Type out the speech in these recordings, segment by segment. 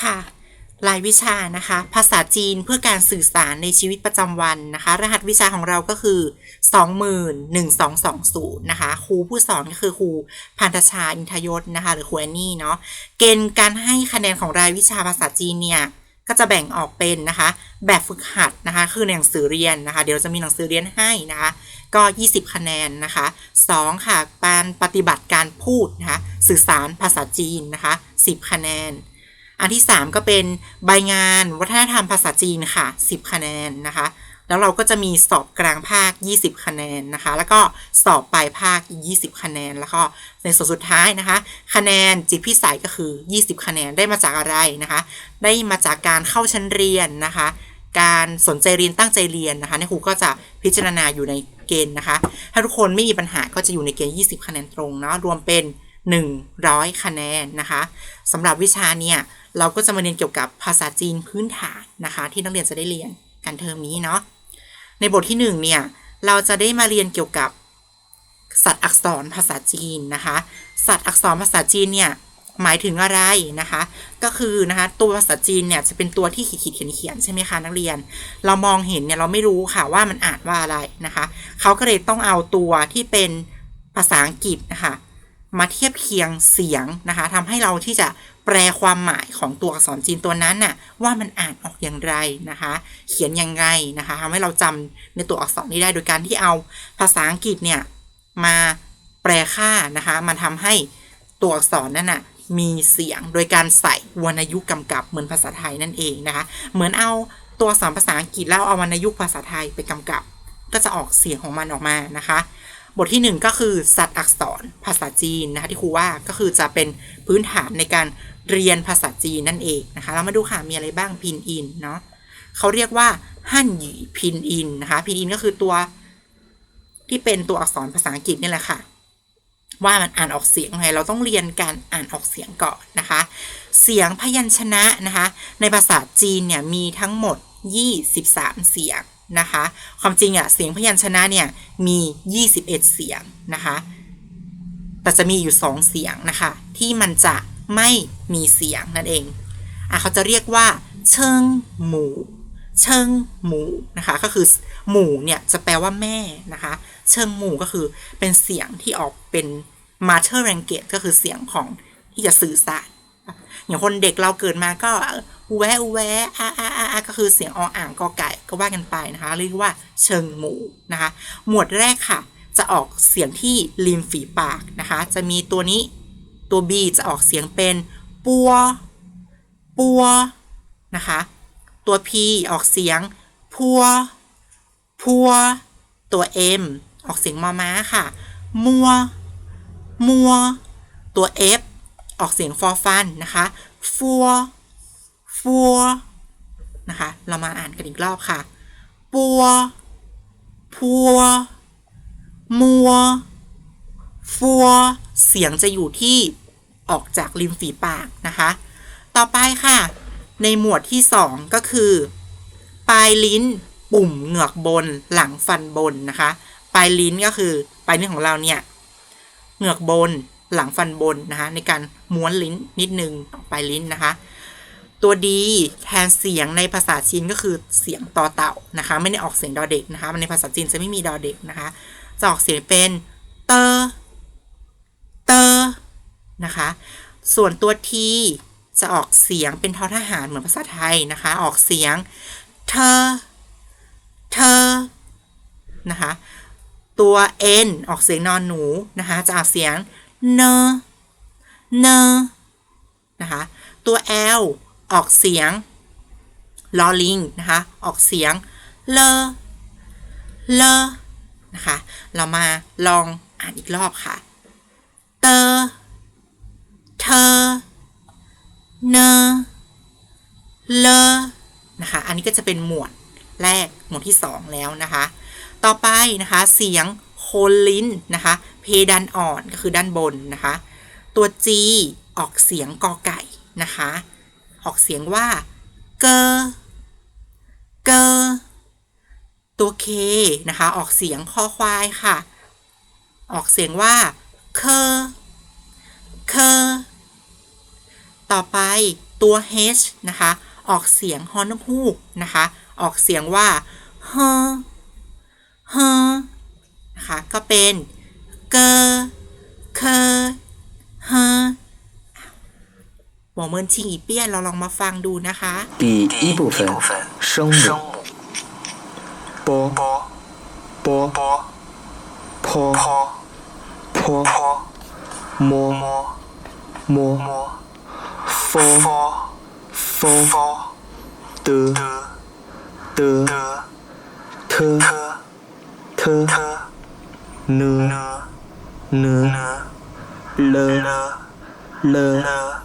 ค่ะรายวิชานะคะ ภาษาจีนเพื่อการสื่อสารในชีวิตประจำวันนะคะ รหัสวิชาของเราก็คือ 201220 นะคะ ครูผู้สอนก็คือครูพันธชาอินทยศนะคะ หรือครูแอนนี่เนาะ เกณฑ์การให้คะแนนของรายวิชาภาษาจีนเนี่ย ก็จะแบ่งออกเป็นนะคะ แบบฝึกหัดนะคะ คือหนังสือเรียนนะคะ เดี๋ยวจะมีหนังสือเรียนให้นะคะ ก็ 20 คะแนนนะคะ 2 ค่ะ การปฏิบัติการพูดนะคะ สื่อสารภาษาจีนนะคะ 10 คะแนน อันที่ 3 ก็เป็นใบงานวัฒนธรรมภาษาจีนค่ะ 10 คะแนนนะคะ แล้วเราก็จะมีสอบกลางภาค 20 คะแนนนะคะ แล้วก็สอบปลายภาคอีก20 คะแนน แล้วก็ในส่วนสุดท้ายนะคะ คะแนนจิตพิสัยก็คือ 20 คะแนนได้มาจากอะไรนะคะ ได้มาจากการเข้าชั้นเรียนนะคะ การสนใจเรียนตั้งใจเรียนนะคะในครูก็จะพิจารณาอยู่ในเกณฑ์นะคะ ถ้าทุกคนไม่มีปัญหาก็จะอยู่ในเกณฑ์ 20 คะแนนตรงเนาะรวมเป็น 100 คะแนนนะคะสำหรับวิชาเนี่ยเราก็จะมาเรียนเกี่ยวกับภาษาจีนพื้นฐานนะคะ ที่นักเรียนจะได้เรียนกันเทอมนี้เนาะในบทที่ 1 เนี่ย เราจะได้มาเรียนเกี่ยวกับสัตว์อักษรภาษาจีนนะคะ สัตว์อักษรภาษาจีนเนี่ยหมายถึงอะไรนะคะ ก็คือนะคะตัวภาษาจีนเนี่ยจะเป็นตัวที่ขีดขีดเขียนเขียนใช่ไหมคะนักเรียน เรามองเห็นเนี่ยเราไม่รู้ค่ะว่ามันอ่านว่าอะไรนะคะ เขาก็เลยต้องเอาตัวที่เป็นภาษาอังกฤษนะคะ มาเทียบเคียงเสียงนะคะทำให้เราที่จะแปลความหมายของตัวอักษรจีนตัวนั้นน่ะว่ามันอ่านออกอย่างไรนะคะ เขียนยังไงนะคะทำให้เราจำในตัวอักษรนี้ได้โดยการที่เอาภาษาอังกฤษเนี่ยมาแปลค่านะคะมันทำให้ตัวอักษรนั้นน่ะมีเสียงโดยการใส่วรรณยุกต์กำกับเหมือนภาษาไทยนั่นเองนะคะ เหมือนเอาตัวอักษรภาษาอังกฤษแล้วเอาวรรณยุกต์ภาษาไทยไปกำกับ ก็จะออกเสียงของมันออกมานะคะ บทที่ 1 ก็คือสัตว์อักษรภาษาจีนนะคะที่ครูว่าก็คือจะเป็นพื้นฐานในการเรียนภาษาจีนนั่นเองนะคะเรามาดูค่ะมีอะไรบ้างพินอินเนาะเขาเรียกว่าฮั่นหยีพินอินนะคะพินอินก็คือตัวที่เป็นตัวอักษรภาษาอังกฤษนี่แหละค่ะ ว่ามันอ่านออกเสียงไงเราต้องเรียนการอ่านออกเสียงก่อนนะคะ เสียงพยัญชนะนะคะ ในภาษาจีนเนี่ยมีทั้งหมด 23 เสียง นะคะ ความจริงอะเสียงพยัญชนะเนี่ยมี 21 เสียงนะคะ แต่จะมีอยู่ 2 เสียงนะคะ ที่มันจะไม่มีเสียงนั่นเองอะเขาจะเรียกว่า เชิงหมูเชิงหมูนะคะ ก็คือหมูเนี่ยจะแปลว่าแม่นะคะ เชิงหมูก็คือเป็นเสียงที่ออกเป็น mother language ก็คือเสียงของที่จะสื่อสาร อย่างคนเด็กเราเกิดมาก็ อูแวอูแวอาอาอาก็คือเสียงออ่างกอไก่ก็ว่ากันไปนะคะเรียกว่าเชิงหมูนะคะ หมวดแรกค่ะ จะออกเสียงที่ริมฝีปากนะคะ จะมีตัวนี้ตัว B จะออกเสียงเป็นปัวปัวนะคะ ตัว P ออกเสียงพัวพัว ตัว M ออกเสียงมอม้าค่ะ มัว มัว ตัว F ออกเสียงฟอฟันนะคะ ฟัว ฟัวนะคะ เรามาอ่านกันอีกรอบค่ะ ปัว พัว มัว ฟัว เสียงจะอยู่ที่ออกจากริมฝีปากนะคะ ต่อไปค่ะ ในหมวดที่ 2 ก็คือ ปลายลิ้น ปุ่มเหงือกบน หลังฟันบนนะคะ ปลายลิ้นก็คือ ปลายลิ้นของเราเนี่ยเหงือกบนหลังฟันบนนะคะ ในการม้วนลิ้นนิดนึงปลายลิ้นนะคะ ตัวดีแทนเสียงในภาษาจีนก็คือเสียงต่อเต่านะคะ ไม่ได้ออกเสียงดอเด็กนะคะในภาษาจีนจะไม่มีดอเด็กนะคะ จะออกเสียงเป็นเตอเตอนะคะ ส่วนตัวทีจะออกเสียงเป็นทอทหารเหมือนภาษาไทยนะคะ ออกเสียงเธอเธอนะคะตัว n ออกเสียงนอนหนูนะคะจะออกเสียงเนเนนะคะตัว l ออกเสียงลอลิงนะคะออกเสียงเลเลนะคะเรามาลองอ่านอีกรอบค่ะเตอเธอเนเลนะคะอันนี้ก็จะเป็นหมวดแรกหมวดที่ 2 แล้วนะคะ ต่อไปนะคะเสียงโคนลิ้นนะคะ เพดานอ่อนก็คือด้านบนนะคะ ตัว G ออกเสียงกอไก่นะคะ ออกเสียงว่า เกอเกอตัว K นะคะ ออกเสียงคอควายค่ะ ออกเสียงว่า เคอเคอต่อไปตัว h นะคะ ออกเสียงฮอนฮูกนะคะ ออกเสียงว่าเฮเฮนะคะ ก็เป็น เกเคเฮ 我们听一遍เราลองมาฟังดูนะคะ 第一部分声母波波坡坡摸摸佛佛的的特特呢呢了了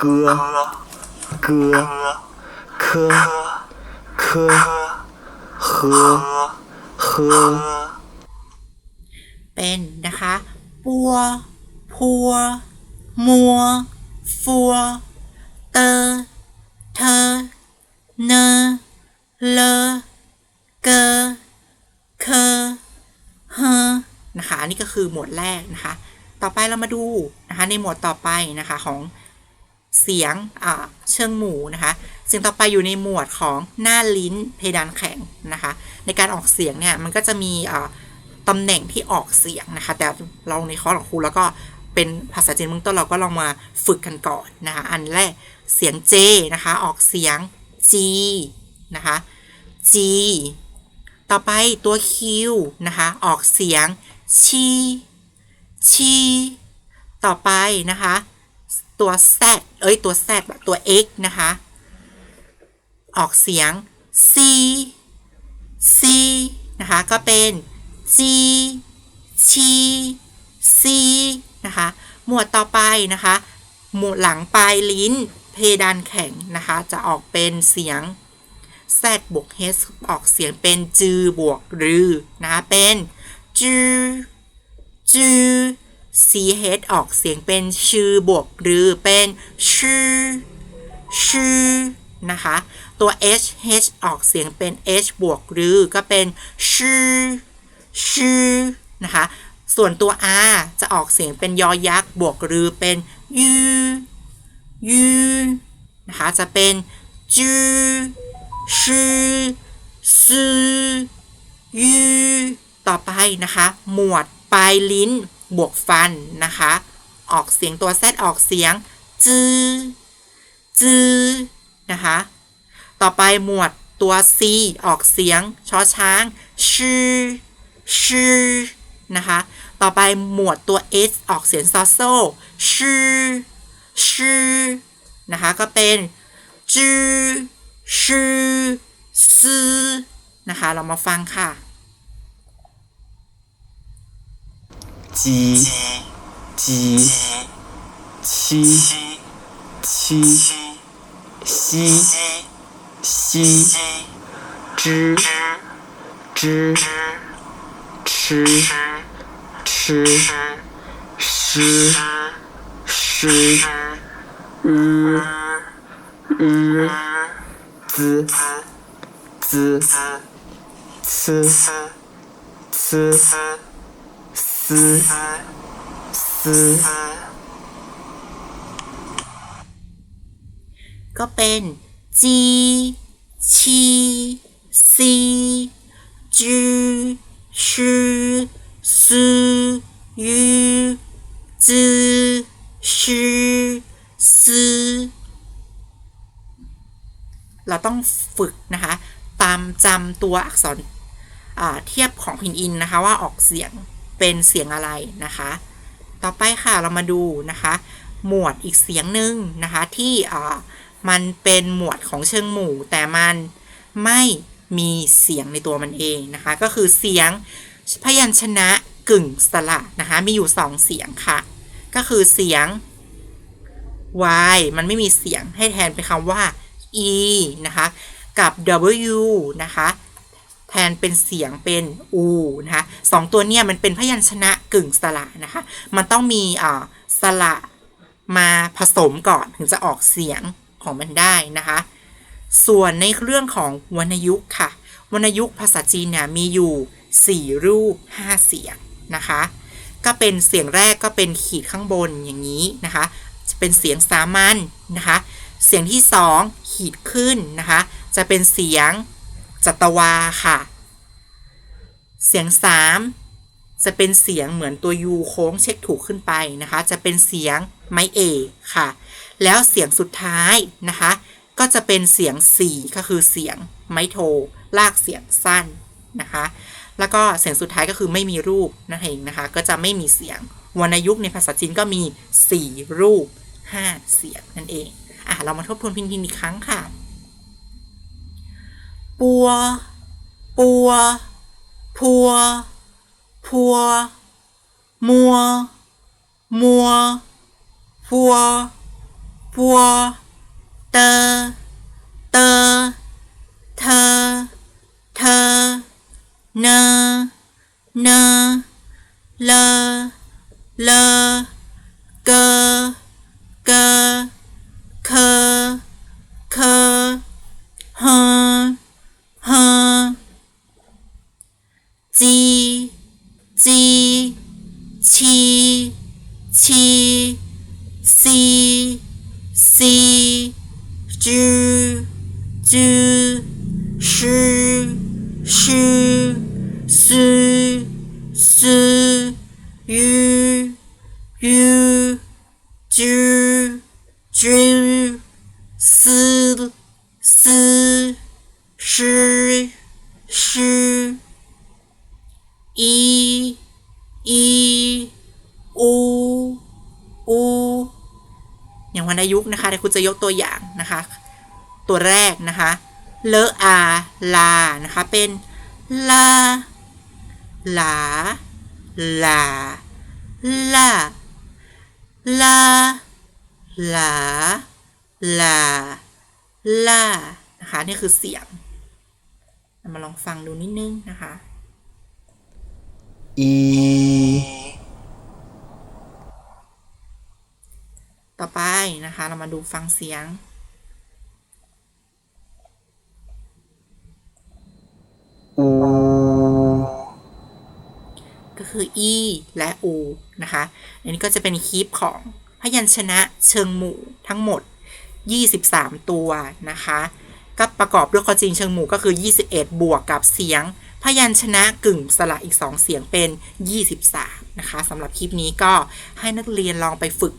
เกลือ เกเคเคเคเคเป็นนะคะ ปัว พัว มัว ฟัว เตอ เธอ เนเลเกเคเฮนะคะ นี่ก็คือหมวดแรกนะคะ ต่อไปเรามาดูนะคะในหมวดต่อไปนะคะของ เสียงเชิงหมูนะคะสียงต่อไปอยู่ในหมวดของหน้าลิ้นเพดานแข็งนะคะ ในการออกเสียงเนี่ยมันก็จะมีตำแหน่งที่ออกเสียงนะคะ แต่เราในคอร์สของครูแล้วก็เป็นภาษาจีนเบื้องต้นเราก็ลองมาฝึกกันก่อนนะคะ อันแรกเสียง J นะคะ ออกเสียง G นะคะ G ต่อไปตัว Q นะคะ ออกเสียงชีชีต่อไปนะคะ ตัว Z เอ้ย ตัว Z แบบตัว X นะคะ ออกเสียง C C นะคะ ก็เป็น G ชี C นะคะ หมวดต่อไปนะคะ หมวดหลังปลายลิ้น เพดานแข็งนะคะ จะออกเป็นเสียง Z บวก H ออกเสียงเป็นจือบวกรือนะคะ เป็นจือจือ CH ออกเสียงเป็นชื่อบวกหรือเป็นชื่อชื่อนะคะ ตัว H H ออกเสียงเป็น H บวกหรือก็เป็นชื่อชื่อนะคะ ส่วนตัว R จะออกเสียงเป็นยอยักษ์บวกหรือเป็นยูยูนะคะ จะเป็นจือชื่อซื่อยูต่อไปนะคะ หมวดปลายลิ้น บวกฟันนะคะ ออกเสียงตัว Z ออกเสียง จือจือนะคะ ต่อไปหมวดตัว C ออกเสียงชอช้างชื่อชื่อนะคะ ต่อไปหมวดตัว S ออกเสียงซอโซชื่อชื่อนะคะ ก็เป็นจือชื่อซื่อนะคะ เรามาฟังค่ะ 鸡鸡七七西西知知吃吃诗诗日日滋滋呲呲丝丝ก็เป็น G ชีซีจือชือซื่อยูจือชือซื่อเราต้องฝึกนะคะ ตามจำตัวอักษรเทียบของพินอินนะคะว่าออกเสียง เป็นเสียงอะไรนะคะ ต่อไปค่ะเรามาดูนะคะ หมวดอีกเสียงหนึ่งนะคะที่อ่ามันเป็นหมวดของเชิงหมู่ แต่มันไม่มีเสียงในตัวมันเองนะคะ ก็คือเสียงพยัญชนะกึ่งสระนะคะมีอยู่สองเสียงค่ะ ก็คือเสียง y มันไม่มีเสียงให้แทนเป็นคำว่า e นะคะ กับ w นะคะ แทนเป็นเสียงเป็น u นะคะสองตัวเนี่ยมันเป็นพยัญชนะกึ่งสระนะคะ มันต้องมีอ่าสระมาผสมก่อนถึงจะออกเสียงของมันได้นะคะ ส่วนในเรื่องของวรรณยุกต์ค่ะ วรรณยุกต์ภาษาจีนเนี่ยมีอยู่ 4 รูป 5 เสียงนะคะ ก็เป็นเสียงแรกก็เป็นขีดข้างบนอย่างนี้นะคะ จะเป็นเสียงสามัญนนะคะ เสียงที่สองขีดขึ้นนะคะ จะเป็นเสียง จัตวาค่ะ เสียงสามจะเป็นเสียงเหมือนตัวยูโค้งเช็คถูกขึ้นไปนะคะ จะเป็นเสียงไม้เอค่ะ แล้วเสียงสุดท้ายนะคะ ก็จะเป็นเสียงสี่ก็คือเสียงไม้โท ลากเสียงสั้นนะคะ แล้วก็เสียงสุดท้ายก็คือไม่มีรูปนั่นเองนะคะ ก็จะไม่มีเสียงวรรณยุกต์ในภาษาจีนก็มี 4 รูป 5 เสียงนั่นเองอะเรามาทบทวนพินพินอีกครั้งค่ะ 波波坡坡摸摸坡坡的的特特呢呢了了个。 รรณยุกต์นะคะเดี๋ยวคุณจะยกตัวอย่างนะคะ ตัวแรกนะคะเลอะอาลานะคะเป็นลาลาลาลาลาลาลาลานะคะนี่คือเสียง มาลองฟังดูนิดนึงนะคะ一 ต่อไปนะคะ เรามาดูฟังเสียง五ก็คือ e และ u นะคะ อันนี้ก็จะเป็นคลิปของพยัญชนะเชิงหมู่ทั้งหมด 23 ตัวนะคะ ก็ประกอบด้วยข้อจริงเชิงหมู่ก็คือ 21 บวกกับเสียงพยัญชนะกึ่งสระอีก 2 เสียงเป็น 23 นะคะสำหรับคลิปนี้ก็ให้นักเรียนลองไปฝึก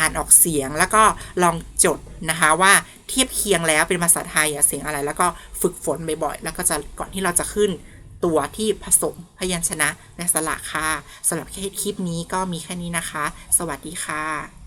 อ่านออกเสียงแล้วก็ลองจดนะคะว่าเทียบเคียงแล้วเป็นภาษาไทยเสียงอะไร แล้วก็ฝึกฝนบ่อยๆแล้วก็จะก่อนที่เราจะขึ้นตัวที่ผสมพยัญชนะและสระค่ะสำหรับคลิปนี้ก็มีแค่นี้นะคะ สวัสดีค่ะ